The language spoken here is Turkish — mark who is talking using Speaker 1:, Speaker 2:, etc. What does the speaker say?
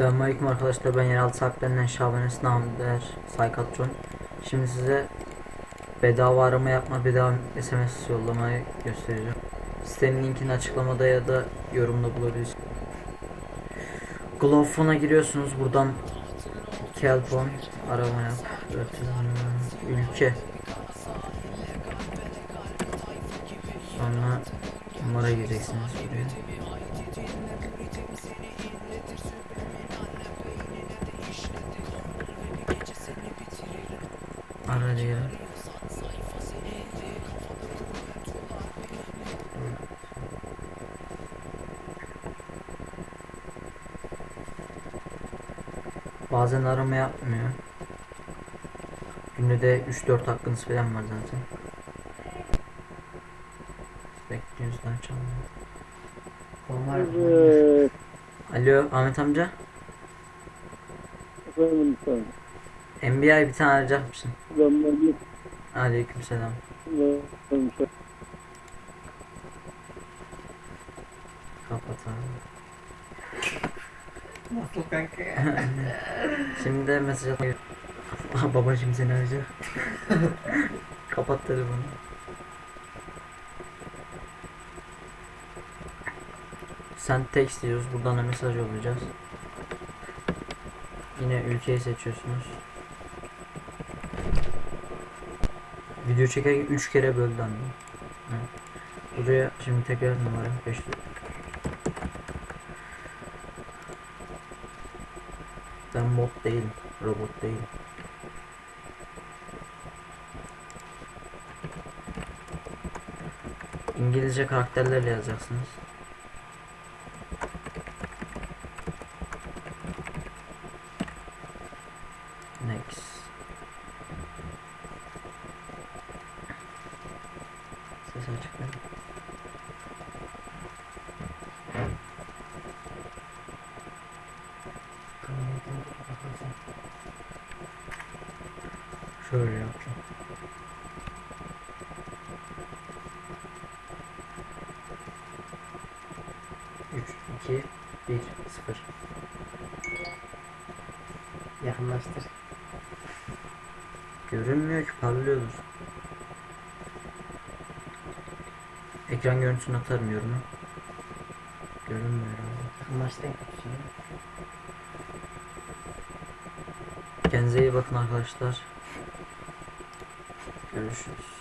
Speaker 1: Selamünaleyküm arkadaşlar ben yeraltı sahiplerinden Şaban Esnam der Saykatron. Şimdi size bedava arama yapma bedava SMS yollamayı göstereceğim. Sitenin linkini açıklamada ya da yorumda bulabilirsiniz. Glovofon'a giriyorsunuz buradan Kelpon arama yap. Ülke. Sonra numara gireceksiniz buraya. Ara diye. Bazen arama yapmıyor. Günde de 3-4 hakkınız falan var zaten. Bekliyoruz daha çalmıyor.
Speaker 2: Evet,
Speaker 1: Alo Ahmet amca.
Speaker 2: efendim sen.
Speaker 1: NBA bir tane arayacak mısın?
Speaker 2: Selamünaleyküm.
Speaker 1: Aleykümselam.
Speaker 2: Efendim sen.
Speaker 1: Kapat abi.
Speaker 3: Nasıl kanka?
Speaker 1: Şimdi de mesaj atmayı... Aha babacım seni arayacak. Kapat telefonu. Sen text diyoruz. Buradan da mesaj yollayacağız. Yine ülkeyi seçiyorsunuz. Video çekerken 3 kere böldü anne. Evet. Buraya şimdi tekrar numara 5 Ben bot değilim. Robot değilim. İngilizce karakterlerle yazacaksınız. Ses açık mı? Şöyle yapacağım. Üç, iki, bir, sıfır.
Speaker 3: Yakınlaştır.
Speaker 1: Görünmüyor ki parlıyordur. Ekran görüntüsünü atarım yoruma. Görünmüyor abi.
Speaker 3: Yakınlaştır en kötüsü.
Speaker 1: Kendinize iyi bakın arkadaşlar. Görüşürüz.